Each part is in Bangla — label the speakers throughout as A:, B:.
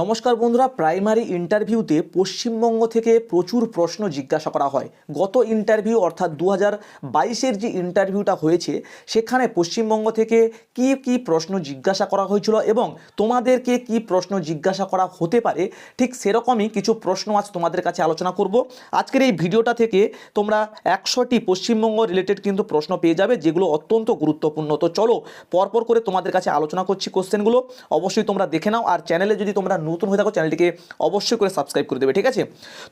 A: নমস্কার বন্ধুরা, প্রাইমারি ইন্টারভিউতে পশ্চিমবঙ্গ থেকে প্রচুর প্রশ্ন জিজ্ঞাসা করা হয়। গত ইন্টারভিউ অর্থাৎ দু হাজার বাইশের যে ইন্টারভিউটা হয়েছে, সেখানে পশ্চিমবঙ্গ থেকে কি কি প্রশ্ন জিজ্ঞাসা করা হয়েছিল এবং তোমাদেরকে কি প্রশ্ন জিজ্ঞাসা করা হতে পারে, ঠিক সেরকমই কিছু প্রশ্ন আজ তোমাদের কাছে আলোচনা করব। আজকের এই ভিডিওটা থেকে তোমরা একশোটি পশ্চিমবঙ্গ রিলেটেড কিন্তু প্রশ্ন পেয়ে যাবে, যেগুলো অত্যন্ত গুরুত্বপূর্ণ। তো চলো, পরপর করে তোমাদের কাছে আলোচনা করছি কোশ্চেনগুলো। অবশ্যই তোমরা দেখে নাও, আর চ্যানেলে যদি তোমরা নতুন হয়ে থাকো, চ্যানেলটিকে অবশ্যই করে সাবস্ক্রাইব করে দেবে, ঠিক আছে?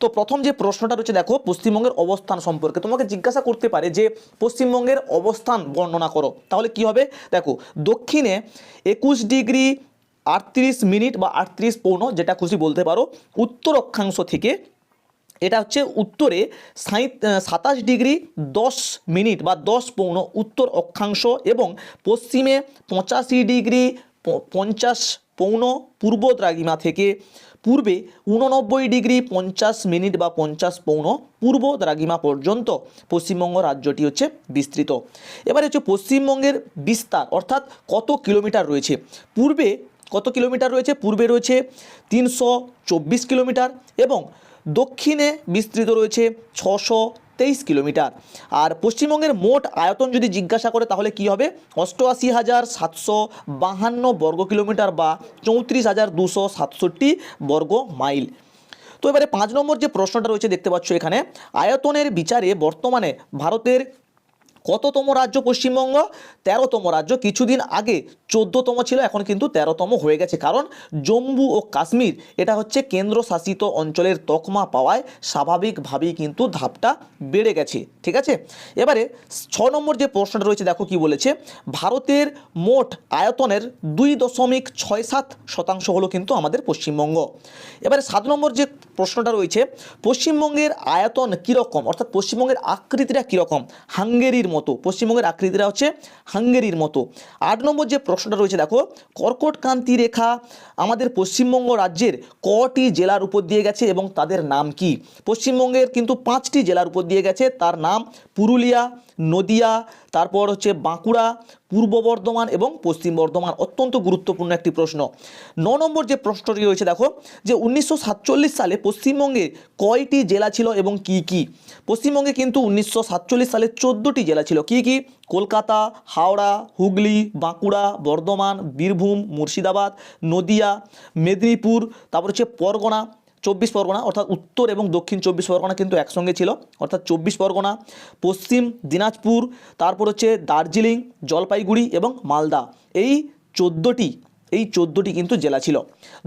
A: তো প্রথম যে প্রশ্নটা রয়েছে, দেখো, পশ্চিমবঙ্গের অবস্থান সম্পর্কে। তোমাকে জিজ্ঞাসা করতে পারে যে, পশ্চিমবঙ্গের অবস্থান বর্ণনা করো। তাহলে কি হবে? দেখো, দক্ষিণে একুশ ডিগ্রি আটত্রিশ মিনিট বা আটত্রিশ পৌনো, যেটা খুশি বলতে পারো উত্তর অক্ষাংশ থেকে, এটা হচ্ছে উত্তরে সাতাশ ডিগ্রি দশ মিনিট বা দশ পৌন উত্তর অক্ষাংশ এবং পশ্চিমে পঁচাশি ডিগ্রি পঞ্চাশ পৌন পূর্ব দ্রাঘিমা থেকে পূর্বে উননব্বই ডিগ্রি পঞ্চাশ মিনিট বা পঞ্চাশ পৌন পূর্ব দ্রাঘিমা পর্যন্ত পশ্চিমবঙ্গ রাজ্যটি হচ্ছে বিস্তৃত। এবারে হচ্ছে পশ্চিমবঙ্গের বিস্তার, অর্থাৎ কত কিলোমিটার রয়েছে? পূর্বে কত কিলোমিটার রয়েছে? পূর্বে রয়েছে তিনশো চব্বিশ কিলোমিটার এবং দক্ষিণে বিস্তৃত রয়েছে ছশো তেইশ কিলোমিটার। আর পশ্চিমবঙ্গের মোট আয়তন যদি জিজ্ঞাসা করে, তাহলে কি হবে? অষ্টআশি হাজার সাতশো বাহান্ন বর্গ কিলোমিটার বা চৌত্রিশ হাজার দুশো সাতষট্টি বর্গ মাইল। তো এবারে পাঁচ নম্বর যে প্রশ্নটা রয়েছে, দেখতে পাচ্ছ এখানে। আয়তনের বিচারে বর্তমানে ভারতের কততম রাজ্য পশ্চিমবঙ্গ? তেরোতম রাজ্য কিছুদিন আগে চোদ্দতম ছিল, এখন কিন্তু তেরোতম হয়ে গেছে। কারণ জম্মু ও কাশ্মীর, এটা হচ্ছে কেন্দ্রশাসিত অঞ্চলের তকমা পাওয়ায় স্বাভাবিকভাবেই কিন্তু ধাপটা বেড়ে গেছে। ঠিক আছে? এবারে ছ নম্বর যে প্রশ্নটা রয়েছে, দেখো কি বলেছে? ভারতের মোট আয়তনের দুই দশমিক ছয় সাত শতাংশ হলো কিন্তু আমাদের পশ্চিমবঙ্গ। এবারে সাত নম্বর যে প্রশ্নটা রয়েছে, পশ্চিমবঙ্গের আয়তন কীরকম? অর্থাৎ পশ্চিমবঙ্গের আকৃতিটা কীরকম? হাঙ্গেরির মতো পশ্চিমবঙ্গের আকৃতিটা হচ্ছে হাঙ্গেরির মতো। আট নম্বর যে প্রশ্নটা রয়েছে দেখো কর্কটকান্তি রেখা আমাদের পশ্চিমবঙ্গ রাজ্যের কটি জেলার উপর দিয়ে গেছে এবং তাদের নাম কি? পশ্চিমবঙ্গের কিন্তু পাঁচটি জেলার উপর দিয়ে গেছে। তার নাম পুরুলিয়া, নদিয়া, তারপর হচ্ছে বাঁকুড়া, পূর্ব বর্ধমান এবং পশ্চিম বর্ধমান। অত্যন্ত গুরুত্বপূর্ণ একটি প্রশ্ন। ন নম্বর যে প্রশ্নটি রয়েছে, দেখো, যে উনিশশো সাতচল্লিশ সালে পশ্চিমবঙ্গে কয়টি জেলা ছিল এবং কি কি? পশ্চিমবঙ্গে কিন্তু উনিশশো সাতচল্লিশ সালে চোদ্দোটি জেলা ছিল। কি কি? কলকাতা, হাওড়া, হুগলি, বাঁকুড়া, বর্ধমান, বীরভূম, মুর্শিদাবাদ, নদিয়া, মেদিনীপুর, তারপর হচ্ছে পরগনা, চব্বিশ পরগনা, অর্থাৎ উত্তর এবং দক্ষিণ চব্বিশ পরগনা কিন্তু একসঙ্গে ছিল, অর্থাৎ চব্বিশ পরগনা, পশ্চিম দিনাজপুর, তারপর হচ্ছে দার্জিলিং, জলপাইগুড়ি এবং মালদা। এই চোদ্দোটি এই চোদ্দোটি কিন্তু জেলা ছিল।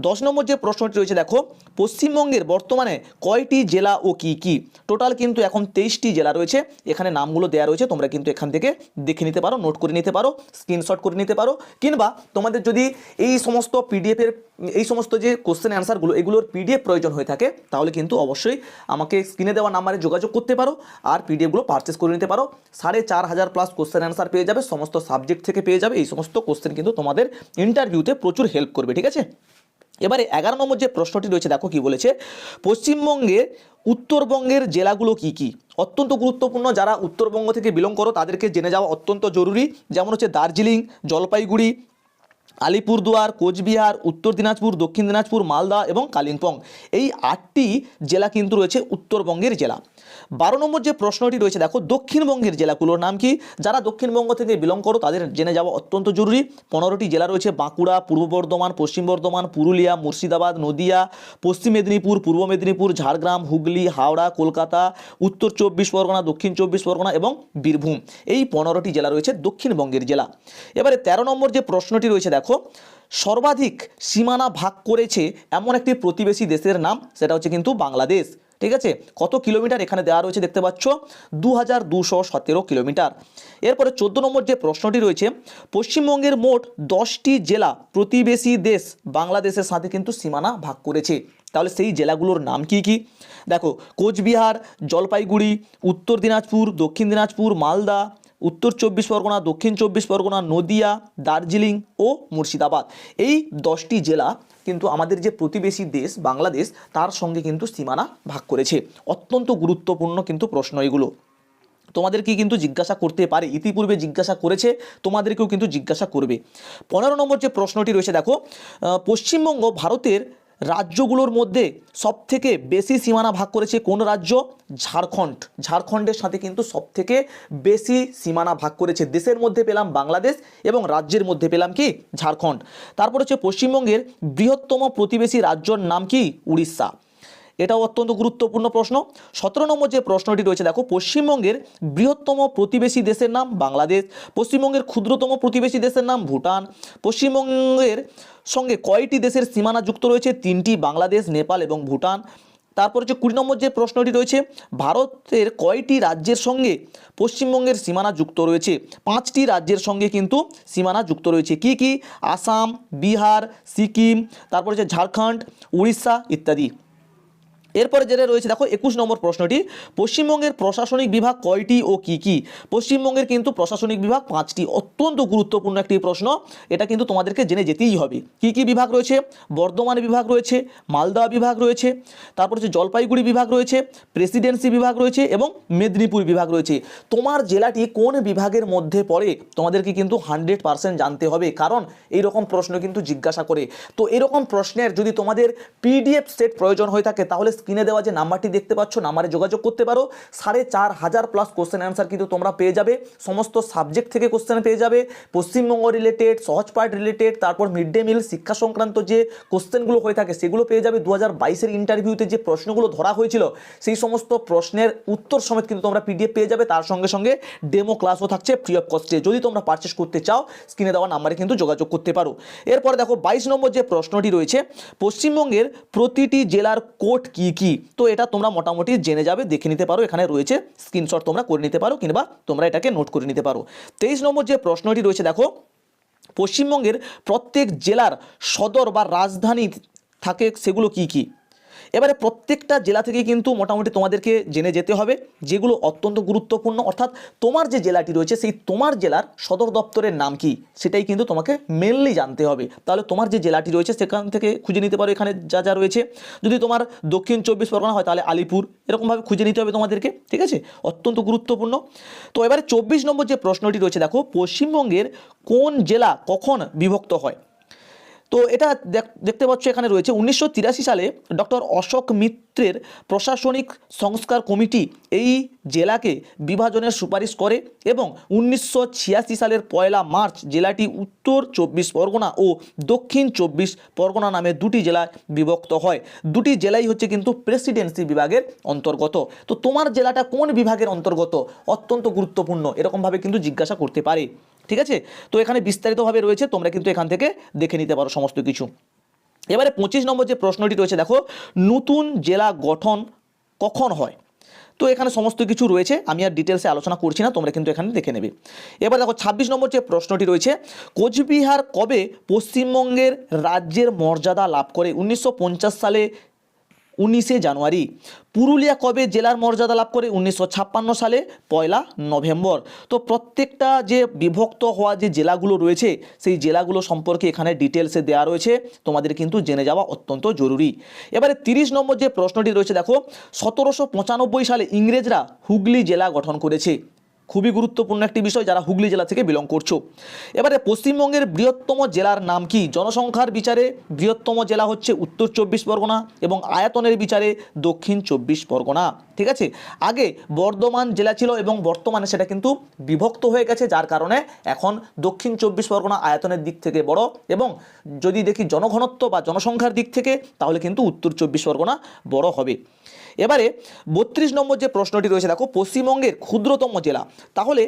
A: দশ নম্বর যে প্রশ্নটি রয়েছে, দেখো, পশ্চিমবঙ্গের বর্তমানে কয়টি জেলা ও কি কি? টোটাল কিন্তু এখন তেইশটি জেলা রয়েছে। এখানে নামগুলো দেওয়া রয়েছে, তোমরা কিন্তু এখান থেকে দেখে নিতে পারো নোট করে নিতে পারো স্ক্রিনশট করে নিতে পারো, কিংবা তোমাদের যদি এই সমস্ত পিডিএফের এই সমস্ত যে কোশ্চেন অ্যান্সারগুলো এগুলোর পিডিএফ প্রয়োজন হয়ে থাকে, তাহলে কিন্তু অবশ্যই আমাকে স্ক্রিনে দেওয়া নাম্বারে যোগাযোগ করতে পারো আর পিডিএফগুলো পারচেস করে নিতে পারো। সাড়ে চার হাজার প্লাস কোশ্চেন অ্যান্সার পেয়ে যাবে, সমস্ত সাবজেক্ট থেকে পেয়ে যাবে, এই সমস্ত কোশ্চেন কিন্তু তোমাদের ইন্টারভিউতে প্রচুর হেল্প করবে, ঠিক আছে? এবারে এগারো নম্বর যে প্রশ্নটি রয়েছে, দেখো কি বলেছে, পশ্চিমবঙ্গে উত্তরবঙ্গের জেলাগুলো কি কি? অত্যন্ত গুরুত্বপূর্ণ, যারা উত্তরবঙ্গ থেকে বিলং করো, তাদেরকে জেনে যাওয়া অত্যন্ত জরুরি। যেমন হচ্ছে দার্জিলিং, জলপাইগুড়ি আলিপুরদুয়ার, কোচবিহার, উত্তর দিনাজপুর, দক্ষিণ দিনাজপুর, মালদা এবং কালিম্পং। এই আটটি জেলা কিন্তু রয়েছে উত্তরবঙ্গের জেলা। বারো নম্বর যে প্রশ্নটি রয়েছে, দেখো, দক্ষিণবঙ্গের জেলাগুলোর নাম কি? যারা দক্ষিণবঙ্গ থেকে বিলং করো, তাদের জেনে যাওয়া অত্যন্ত জরুরি। পনেরোটি জেলা রয়েছে, বাঁকুড়া, পূর্ব বর্ধমান, পশ্চিম বর্ধমান, পুরুলিয়া, মুর্শিদাবাদ, নদিয়া, পশ্চিম মেদিনীপুর, পূর্ব মেদিনীপুর, ঝাড়গ্রাম, হুগলি, হাওড়া, কলকাতা, উত্তর চব্বিশ পরগনা, দক্ষিণ চব্বিশ পরগনা এবং বীরভূম। এই পনেরোটি জেলা রয়েছে দক্ষিণবঙ্গের জেলা। এবারে তেরো নম্বর যে প্রশ্নটি রয়েছে, দেখো সর্বাধিক সীমানা ভাগ করেছে এমন একটি প্রতিবেশী দেশের নাম, সেটা হচ্ছে কিন্তু বাংলাদেশ, ঠিক আছে? কত কিলোমিটার এখানে দেওয়া রয়েছে দেখতে পাচ্ছ? দু হাজার কিলোমিটার। এরপরে চোদ্দ নম্বর যে প্রশ্নটি রয়েছে, পশ্চিমবঙ্গের মোট দশটি জেলা প্রতিবেশী দেশ বাংলাদেশের সাথে কিন্তু সীমানা ভাগ করেছে। তাহলে সেই জেলাগুলোর নাম কি কি? দেখো, কোচবিহার, জলপাইগুড়ি, উত্তর দিনাজপুর, দক্ষিণ দিনাজপুর, মালদা উত্তর চব্বিশ পরগনা, দক্ষিণ চব্বিশ পরগনা, নদিয়া, দার্জিলিং ও মুর্শিদাবাদ। এই দশটি জেলা কিন্তু আমাদের যে প্রতিবেশী দেশ বাংলাদেশ, তার সঙ্গে কিন্তু সীমানা ভাগ করেছে। অত্যন্ত গুরুত্বপূর্ণ কিন্তু প্রশ্ন এগুলো। তোমাদেরকে কিন্তু জিজ্ঞাসা করতে পারে, ইতিপূর্বে জিজ্ঞাসা করেছে, তোমাদেরকেও কিন্তু জিজ্ঞাসা করবে। পনেরো নম্বর যে প্রশ্নটি রয়েছে, দেখো পশ্চিমবঙ্গ ভারতের রাজ্যগুলোর মধ্যে সবথেকে বেশি সীমানা ভাগ করেছে কোন রাজ্য? ঝাড়খণ্ড। ঝাড়খণ্ডের সাথে কিন্তু সবথেকে বেশি সীমানা ভাগ করেছে দেশের মধ্যে পেলাম বাংলাদেশ এবং রাজ্যের মধ্যে পেলাম কি? ঝাড়খণ্ড। তারপর হচ্ছে পশ্চিমবঙ্গের বৃহত্তম প্রতিবেশী রাজ্যর নাম কি? উড়িষ্যা। এটাও অত্যন্ত গুরুত্বপূর্ণ প্রশ্ন। সতেরো নম্বর যে প্রশ্নটি রয়েছে, দেখো, পশ্চিমবঙ্গের বৃহত্তম প্রতিবেশী দেশের নাম বাংলাদেশ, পশ্চিমবঙ্গের ক্ষুদ্রতম প্রতিবেশী দেশের নাম ভুটান, পশ্চিমবঙ্গের সঙ্গে কয়টি দেশের সীমানা যুক্ত রয়েছে? তিনটি, বাংলাদেশ, নেপাল এবং ভুটান। তারপর হচ্ছে কুড়ি নম্বর যে প্রশ্নটি রয়েছে, ভারতের কয়টি রাজ্যের সঙ্গে পশ্চিমবঙ্গের সীমানা যুক্ত রয়েছে? পাঁচটি রাজ্যের সঙ্গে কিন্তু সীমানা যুক্ত রয়েছে। কি কি? আসাম, বিহার, সিকিম, তারপর হচ্ছে ঝাড়খণ্ড, উড়িষ্যা ইত্যাদি। এরপরে যেটা রয়েছে, দেখো একুশ নম্বর প্রশ্নটি, পশ্চিমবঙ্গের প্রশাসনিক বিভাগ কয়টি ও কি কি? পশ্চিমবঙ্গের কিন্তু প্রশাসনিক বিভাগ পাঁচটি, অত্যন্ত গুরুত্বপূর্ণ একটি প্রশ্ন, এটা কিন্তু তোমাদেরকে জেনে যেতেই হবে। কি কি বিভাগ রয়েছে? বর্ধমান বিভাগ রয়েছে, মালদা বিভাগ রয়েছে, তারপর হচ্ছে জলপাইগুড়ি বিভাগ রয়েছে, প্রেসিডেন্সি বিভাগ রয়েছে এবং মেদিনীপুর বিভাগ রয়েছে। তোমার জেলাটি কোন বিভাগের মধ্যে পড়ে? তোমাদেরকে কিন্তু হান্ড্রেড পার্সেন্ট জানতে হবে, কারণ এই রকম প্রশ্ন কিন্তু জিজ্ঞাসা করে। তো এরকম প্রশ্নের যদি তোমাদের পিডিএফ সেট প্রয়োজন হয়ে থাকে, তাহলে স্ক্রিনে দেওয়া যে নাম্বারটি দেখতে পাচ্ছ, নাম্বারে যোগাযোগ করতে পারো। সাড়ে চার হাজার প্লাস কোশ্চেন অ্যান্সার কিন্তু তোমরা পেয়ে যাবে। সমস্ত সাবজেক্ট থেকে কোশ্চেন পেয়ে যাবে। পশ্চিমবঙ্গ রিলেটেড সহজ পাঠ রিলেটেড তারপর মিড ডে মিল শিক্ষা সংক্রান্ত যে কোশ্চেনগুলো হয়ে থাকে, সেগুলো পেয়ে যাবে। দু হাজার বাইশের ইন্টারভিউতে যে প্রশ্নগুলো ধরা হয়েছিল, সেই সমস্ত প্রশ্নের উত্তর সমেত কিন্তু তোমরা পিডিএফ পেয়ে যাবে। তার সঙ্গে সঙ্গে ডেমো ক্লাসও থাকছে ফ্রি অফ কস্টে যদি তোমরা পারচেস করতে চাও, স্ক্রিনে দেওয়া নাম্বারে কিন্তু যোগাযোগ করতে পারো। এরপরে দেখো, বাইশ নম্বর যে প্রশ্নটি রয়েছে, পশ্চিমবঙ্গের প্রতিটি জেলার কোড কি কি? তো এটা তোমরা মোটামুটি জেনে যাবে, দেখে নিতে পারো। এখানে রয়েছে স্ক্রিনশট তোমরা করে নিতে পারো, কিংবা তোমরা এটাকে নোট করে নিতে পারো। তেইশ নম্বর যে প্রশ্নটি রয়েছে, দেখো, পশ্চিমবঙ্গের প্রত্যেক জেলার সদর বা রাজধানী থাকে সেগুলো কি কি? এবারে প্রত্যেকটা জেলা থেকে কিন্তু মোটামুটি তোমাদেরকে জেনে যেতে হবে যেগুলো অত্যন্ত গুরুত্বপূর্ণ। অর্থাৎ তোমার যে জেলাটি রয়েছে, সেই তোমার জেলার সদর দপ্তরের নাম কি? সেটাই কিন্তু তোমাকে মেনলি জানতে হবে। তাহলে তোমার যে জেলাটি রয়েছে, সেখান থেকে খুঁজে নিতে পারো এখানে যা যা রয়েছে। যদি তোমার দক্ষিণ চব্বিশ পরগনা হয়, তাহলে আলিপুর, এরকমভাবে খুঁজে নিতে হবে তোমাদেরকে, ঠিক আছে? অত্যন্ত গুরুত্বপূর্ণ। তো এবারে চব্বিশ নম্বর যে প্রশ্নটি রয়েছে, দেখো, পশ্চিমবঙ্গের কোন জেলা কখন বিভক্ত হয়? তো এটা দেখ- দেখতে পাচ্ছ এখানে রয়েছে। উনিশশো তিরাশি সালে ডক্টর অশোক মিত্রের প্রশাসনিক সংস্কার কমিটি এই জেলাকে বিভাজনের সুপারিশ করে এবং উনিশশো ছিয়াশি সালের পয়লা মার্চ জেলাটি উত্তর চব্বিশ পরগনা ও দক্ষিণ চব্বিশ পরগনা নামে দুটি জেলায় বিভক্ত হয়। দুটি জেলাই হচ্ছে কিন্তু প্রেসিডেন্সি বিভাগের অন্তর্গত। তো তোমার জেলাটা কোন বিভাগের অন্তর্গত? অত্যন্ত গুরুত্বপূর্ণ। এরকমভাবে কিন্তু জিজ্ঞাসা করতে পারে। ঠিক আছে? তো এখানে বিস্তারিতভাবে রয়েছে, তোমরা কিন্তু এখান থেকে দেখে নিতে পারো সমস্ত কিছু। এবারে পঁচিশ নম্বর যে প্রশ্নটি রয়েছে, দেখো, নতুন জেলা গঠন কখন হয়? তো এখানে সমস্ত কিছু রয়েছে, আমি আর ডিটেলসে আলোচনা করছি না, তোমরা কিন্তু এখানে দেখে নেবে। এবার দেখো, ছাব্বিশ নম্বর যে প্রশ্নটি রয়েছে, কোচবিহার কবে পশ্চিমবঙ্গের রাজ্যের মর্যাদা লাভ করে? উনিশশো পঞ্চাশ সালে উনিশে জানুয়ারি। পুরুলিয়া কবে জেলার মর্যাদা লাভ করে? উনিশশো ছাপ্পান্ন সালে পয়লা নভেম্বর। তো প্রত্যেকটা যে বিভক্ত হওয়া যে জেলাগুলো রয়েছে, সেই জেলাগুলো সম্পর্কে এখানে ডিটেলসে দেওয়া রয়েছে। তোমাদের কিন্তু জেনে যাওয়া অত্যন্ত জরুরি। এবারে তিরিশ নম্বর যে প্রশ্নটি রয়েছে, দেখো, সতেরোশো পঁচানব্বই সালে ইংরেজরা হুগলি জেলা গঠন করেছে। খুবই গুরুত্বপূর্ণ একটি বিষয় যারা হুগলি জেলা থেকে বিলং করছ। এবারে পশ্চিমবঙ্গের বৃহত্তম জেলার নাম কি? জনসংখ্যার বিচারে বৃহত্তম জেলা হচ্ছে উত্তর চব্বিশ পরগনা এবং আয়তনের বিচারে দক্ষিণ চব্বিশ পরগনা। ঠিক আছে? আগে বর্ধমান জেলা ছিল এবং বর্তমানে সেটা কিন্তু বিভক্ত হয়ে গেছে, যার কারণে এখন দক্ষিণ চব্বিশ পরগনা আয়তনের দিক থেকে বড় এবং যদি দেখি জনঘনত্ব বা জনসংখ্যার দিক থেকে, তাহলে কিন্তু উত্তর চব্বিশ পরগনা বড় হবে। এবারে বত্রিশ নম্বর যে প্রশ্নটি রয়েছে, দেখো, পশ্চিমবঙ্গের ক্ষুদ্রতম জেলা। তাহলে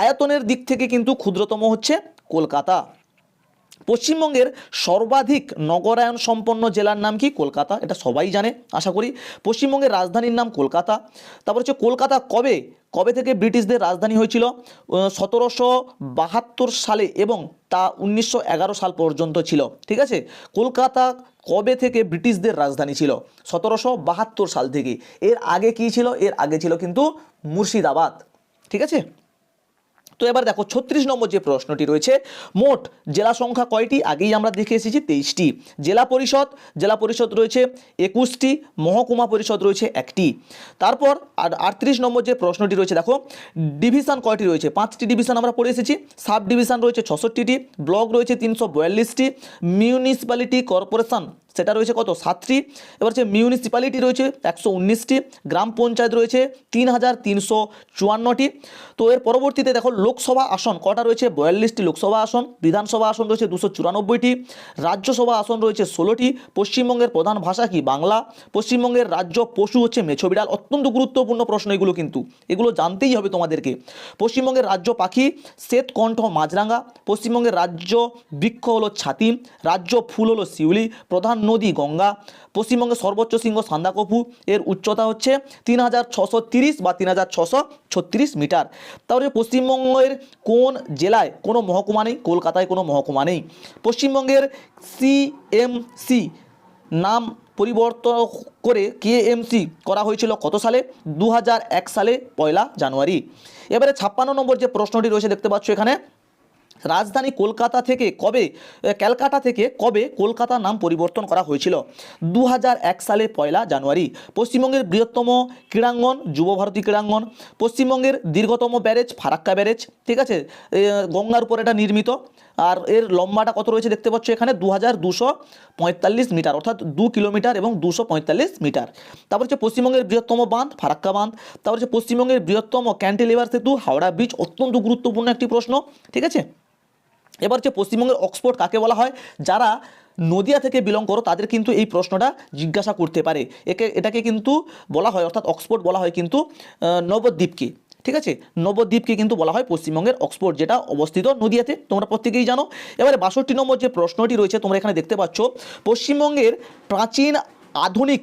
A: আয়তনের দিক থেকে কিন্তু ক্ষুদ্রতম হচ্ছে কলকাতা। পশ্চিমবঙ্গের সর্বাধিক নগরায়ন সম্পন্ন জেলার নাম কি? কলকাতা। এটা সবাই জানে, আশা করি। পশ্চিমবঙ্গের রাজধানীর নাম কলকাতা। তারপর হচ্ছে কলকাতা কবে? কবে থেকে ব্রিটিশদের রাজধানী হয়েছিল? সতেরোশো বাহাত্তর সালে এবং তা উনিশশো এগারো সাল পর্যন্ত ছিল। ঠিক আছে? কলকাতা কবে থেকে ব্রিটিশদের রাজধানী ছিল? সতেরোশো বাহাত্তর সাল থেকে। এর আগে কি ছিল? এর আগে ছিল কিন্তু মুর্শিদাবাদ। ঠিক আছে? তো এবার দেখো ছত্রিশ নম্বর যে প্রশ্নটি রয়েছে, মোট জেলা সংখ্যা কয়টি? আগেই আমরা দেখে এসেছি তেইশটি। জেলা পরিষদ জেলা পরিষদ রয়েছে একুশটি, মহকুমা পরিষদ রয়েছে একটি। তারপর আর আটত্রিশ নম্বর যে প্রশ্নটি রয়েছে, দেখো, ডিভিশন কয়টি রয়েছে? পাঁচটি ডিভিশন আমরা পড়ে এসেছি, সাব ডিভিশন রয়েছে ছষট্টিটি, ব্লক রয়েছে তিনশো বয়াল্লিশটি, মিউনিসিপ্যালিটি কর্পোরেশন সেটা রয়েছে কত? সাতটি। এবার হচ্ছে মিউনিসিপ্যালিটি রয়েছে একশো উনিশটি, গ্রাম পঞ্চায়েত রয়েছে তিন হাজার তিনশো চুয়ান্নটি। তো এর পরবর্তীতে দেখো লোকসভা আসন, কটা রয়েছে? বয়াল্লিশটি লোকসভা আসন, বিধানসভা আসন রয়েছে দুশো চুরানব্বইটি, রাজ্যসভা আসন রয়েছে ষোলোটি। পশ্চিমবঙ্গের প্রধান ভাষা কি? বাংলা। পশ্চিমবঙ্গের রাজ্য পশু হচ্ছে মেছো। বিড়াল, অত্যন্ত গুরুত্বপূর্ণ প্রশ্ন এগুলো কিন্তু। এগুলো জানতেই হবে তোমাদেরকে। পশ্চিমবঙ্গের রাজ্য পাখি শ্বেতকণ্ঠ মাছরাঙা। পশ্চিমবঙ্গের রাজ্য বৃক্ষ হলো ছাতি। রাজ্য ফুল হলো শিউলি। প্রধান নদী, গঙ্গা। পশ্চিমবঙ্গের সর্বোচ্চ সিংহ সান্দাকফু। এর উচ্চতা হচ্ছে তিন হাজার ছশো তিরিশ বা তিন হাজার ছশো ছত্রিশ মিটার। তাহলে পশ্চিমবঙ্গের কোন জেলায় কোনো মহকুমা নেই? কলকাতায় কোনো মহকুমা নেই। পশ্চিমবঙ্গের সিএমসি নাম পরিবর্তন করে কেএমসি করা হয়েছিল কত সালে? দু হাজার এক সালে পয়লা জানুয়ারি। এবারে ছাপ্পান্ন নম্বর যে প্রশ্নটি রয়েছে দেখতে পাচ্ছ এখানে রাজধানী কলকাতা থেকে কবে ক্যালকাটা থেকে কবে কলকাতা নাম পরিবর্তন করা হয়েছিল? দু হাজার এক সালে পয়লা জানুয়ারি। পশ্চিমবঙ্গের বৃহত্তম ক্রীড়াঙ্গন যুবভারতী ক্রীড়াঙ্গন। পশ্চিমবঙ্গের দীর্ঘতম ব্যারেজ, ফারাক্কা ব্যারেজ। ঠিক আছে? গঙ্গার উপর এটা নির্মিত। আর এর লম্বাটা কত রয়েছে দেখতে পাচ্ছ এখানে? দু হাজার মিটার, অর্থাৎ দু কিলোমিটার এবং দুশো মিটার। তারপর হচ্ছে পশ্চিমবঙ্গের বৃহত্তম বাঁধ, ফারাক্কা বাঁধ। তারপর হচ্ছে পশ্চিমবঙ্গের বৃহত্তম ক্যান্টিলিভার সেতু, হাওড়া ব্রিজ, অত্যন্ত গুরুত্বপূর্ণ একটি প্রশ্ন। ঠিক আছে? এবার হচ্ছে পশ্চিমবঙ্গের অক্সফোর্ড কাকে বলা হয়, যারা নদিয়া থেকে বিলং করো, তাদের কিন্তু এই প্রশ্নটা জিজ্ঞাসা করতে পারে। একে, এটাকে কিন্তু বলা হয়, অর্থাৎ অক্সফোর্ড বলা হয় কিন্তু নবদ্বীপকে। ঠিক আছে? নবদ্বীপকে কিন্তু বলা হয় পশ্চিমবঙ্গের অক্সফোর্ড, যেটা অবস্থিত নদিয়াতে। তোমরা প্রত্যেকেই জানো। এবারে বাষট্টি নম্বর যে প্রশ্নটি রয়েছে, তোমরা এখানে দেখতে পাচ্ছ, পশ্চিমবঙ্গের প্রাচীন আধুনিক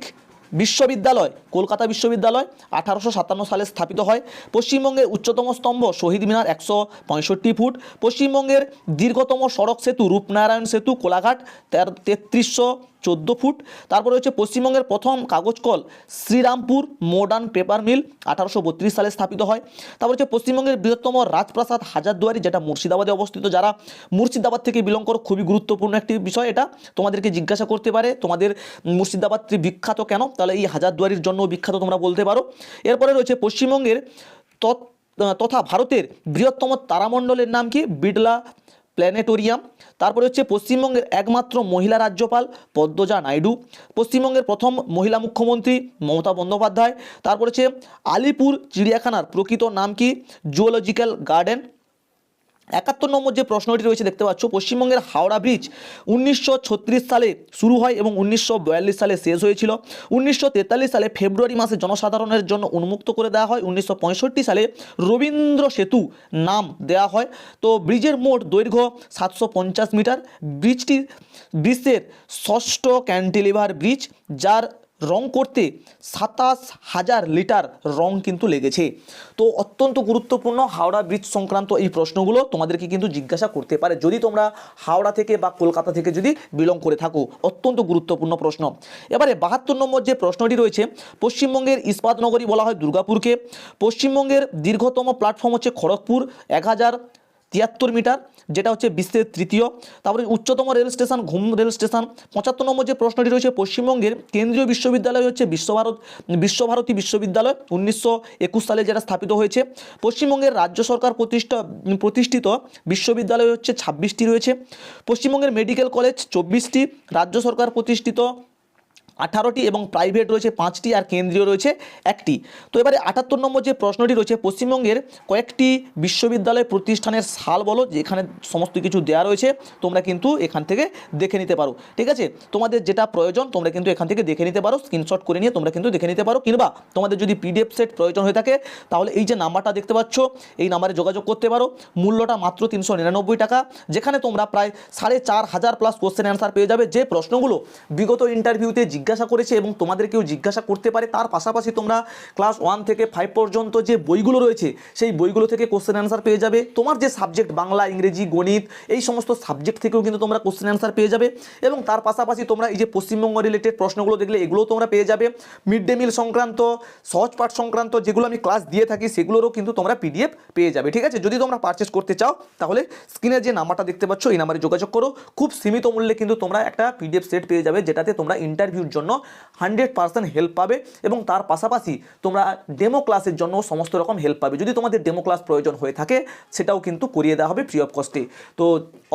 A: বিশ্ববিদ্যালয়, কলকাতা বিশ্ববিদ্যালয় আঠারোশো সাতান্ন সালে স্থাপিত হয়। পশ্চিমবঙ্গের উচ্চতম স্তম্ভ শহীদ মিনার একশো পঁয়ষট্টি ফুট। পশ্চিমবঙ্গের দীর্ঘতম সড়ক সেতু রূপনারায়ণ সেতু, কোলাঘাট তের তেত্রিশশো চোদ্দ ফুট। তারপরে হচ্ছে পশ্চিমবঙ্গের প্রথম কাগজ কল শ্রীরামপুর মডার্ন পেপার মিল আঠারোশো বত্রিশ সালে স্থাপিত হয়। তারপর হচ্ছে পশ্চিমবঙ্গের বৃহত্তম রাজপ্রাসাদ হাজারদুয়ারি, যেটা মুর্শিদাবাদে অবস্থিত। যারা মুর্শিদাবাদ থেকে বিলং করো, খুবই গুরুত্বপূর্ণ একটি বিষয় এটা। তোমাদেরকে জিজ্ঞাসা করতে পারে, তোমাদের মুর্শিদাবাদটি বিখ্যাত কেন? তাহলে এই হাজারদুয়ারির জন্য বিখ্যাত তোমরা বলতে পারো। এরপরে রয়েছে পশ্চিমবঙ্গের তথা ভারতের বৃহত্তম তারামণ্ডলের নাম কি? বিড়লা প্ল্যানেটোরিয়াম। তারপরে হচ্ছে পশ্চিমবঙ্গের একমাত্র মহিলা রাজ্যপাল পদ্মজা নাইডু। পশ্চিমবঙ্গের প্রথম মহিলা মুখ্যমন্ত্রী মমতা বন্দ্যোপাধ্যায়। তারপর হচ্ছে আলিপুর চিড়িয়াখানার প্রকৃত নাম কি? Zoological garden. একাত্তর নম্বর যে প্রশ্নটি রয়েছে দেখতে পাচ্ছ, পশ্চিমবঙ্গের হাওড়া ব্রিজ উনিশশো ছত্রিশ সালে শুরু হয় এবং উনিশশো সালে শেষ হয়েছিল। উনিশশো তেতাল্লিশ সালে ফেব্রুয়ারি মাসে জনসাধারণের জন্য উন্মুক্ত করে দেওয়া হয়। উনিশশো পঁয়ষট্টি সালে রবীন্দ্র সেতু নাম দেওয়া হয়। তো ব্রিজের মোট দৈর্ঘ্য সাতশো পঞ্চাশ মিটার। ব্রিজটি বিশ্বের ষষ্ঠ ক্যান্টিলিভার ব্রিজ, যার রং করতে সাতাশ হাজার লিটার রং কিন্তু লেগেছে। তো অত্যন্ত গুরুত্বপূর্ণ হাওড়া ব্রিজ সংক্রান্ত এই প্রশ্নগুলো তোমাদেরকে কিন্তু জিজ্ঞাসা করতে পারে। যদি তোমরা হাওড়া থেকে বা কলকাতা থেকে যদি বিলং করে থাকো, অত্যন্ত গুরুত্বপূর্ণ প্রশ্ন। এবারে বাহাত্তর নম্বর যে প্রশ্নটি রয়েছে, পশ্চিমবঙ্গের ইস্পাত নগরী বলা হয় দুর্গাপুরকে। পশ্চিমবঙ্গের দীর্ঘতম প্ল্যাটফর্ম হচ্ছে খড়গপুর, এক হাজার তিয়াত্তর মিটার, যেটা হচ্ছে বিশ্বের তৃতীয়। তারপরে উচ্চতম rail station, Ghum rail station. পঁচাত্তর নম্বর যে প্রশ্নটি রয়েছে, পশ্চিমবঙ্গের কেন্দ্রীয় বিশ্ববিদ্যালয় হচ্ছে বিশ্বভারত, বিশ্বভারতী বিশ্ববিদ্যালয়। উনিশশো একুশ সালে যেটা স্থাপিত হয়েছে, পশ্চিমবঙ্গের রাজ্য সরকার প্রতিষ্ঠা, প্রতিষ্ঠিত বিশ্ববিদ্যালয় হচ্ছে ছাব্বিশটি রয়েছে। পশ্চিমবঙ্গের মেডিকেল কলেজ চব্বিশটি, রাজ্য সরকার প্রতিষ্ঠিত আঠারোটি এবং প্রাইভেট রয়েছে পাঁচটি আর কেন্দ্রীয় রয়েছে একটি। তো এবারে আটাত্তর নম্বর যে প্রশ্নটি রয়েছে, পশ্চিমবঙ্গের কয়েকটি বিশ্ববিদ্যালয় প্রতিষ্ঠানের সাল বলো, যেখানে সমস্ত কিছু দেওয়া রয়েছে, তোমরা কিন্তু এখান থেকে দেখে নিতে পারো। ঠিক আছে? তোমাদের যেটা প্রয়োজন, তোমরা কিন্তু এখান থেকে দেখে নিতে পারো স্ক্রিনশট করে নিয়ে তোমরা কিন্তু দেখে নিতে পারো, কিংবা তোমাদের যদি পিডিএফ সেট প্রয়োজন হয়ে থাকে, তাহলে এই যে নাম্বারটা দেখতে পাচ্ছ, এই নাম্বারে যোগাযোগ করতে পারো। মূল্যটা মাত্র তিনশো নিরানব্বই টাকা, যেখানে তোমরা প্রায় সাড়ে চার হাজার প্লাস কোশ্চেন অ্যান্সার পেয়ে যাবে। যে প্রশ্নগুলো বিগত ইন্টারভিউতে জিজ্ঞাসা করেছে এবং তোমাদেরকেও জিজ্ঞাসা করতে পারে। তার পাশাপাশি তোমরা ক্লাস ওয়ান থেকে ফাইভ পর্যন্ত যে বইগুলো রয়েছে, সেই বইগুলো থেকে কোশ্চেন অ্যান্সার পেয়ে যাবে। তোমার যে সাবজেক্ট বাংলা, ইংরেজি, গণিত, এই সমস্ত সাবজেক্ট থেকেও কিন্তু তোমরা কোশ্চেন অ্যান্সার পেয়ে যাবে। এবং তার পাশাপাশি তোমরা এই যে পশ্চিমবঙ্গ রিলেটেড প্রশ্নগুলো দেখলে, এগুলোও তোমরা পেয়ে যাবে। মিড ডে মিল সংক্রান্ত, সহজ পাঠ সংক্রান্ত যেগুলো আমি ক্লাস দিয়ে থাকি, সেগুলোরও কিন্তু তোমরা পিডিএফ পেয়ে যাবে, ঠিক আছে? যদি তোমরা পারচেস করতে চাও, তাহলে স্ক্রিনের যে নাম্বারটা দেখতে পাচ্ছ, এই নাম্বারে যোগাযোগ করো। খুব সীমিত মূল্যে কিন্তু তোমরা একটা পিডিএফ সেট পেয়ে যাবে, যেটাতে তোমরা ইন্টারভিউর জন্য হান্ড্রেড পার্সেন্ট হেল্প পাবে এবং তার পাশাপাশি তোমরা ডেমো ক্লাসের জন্য সমস্ত রকম হেল্প পাবে। যদি তোমাদের ডেমো ক্লাস প্রয়োজন হয়ে থাকে, সেটাও কিন্তু করিয়ে দেওয়া হবে ফ্রি অফ কস্টে তো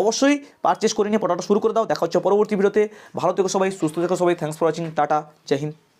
A: অবশ্যই পারচেস করে নিয়ে পড়াটা শুরু করে দাও। দেখা হচ্ছে পরবর্তী ভিডিওতে ভালো থেকো সবাই, সুস্থ থেকো সবাই। Thanks for watching tata. Jai Hind.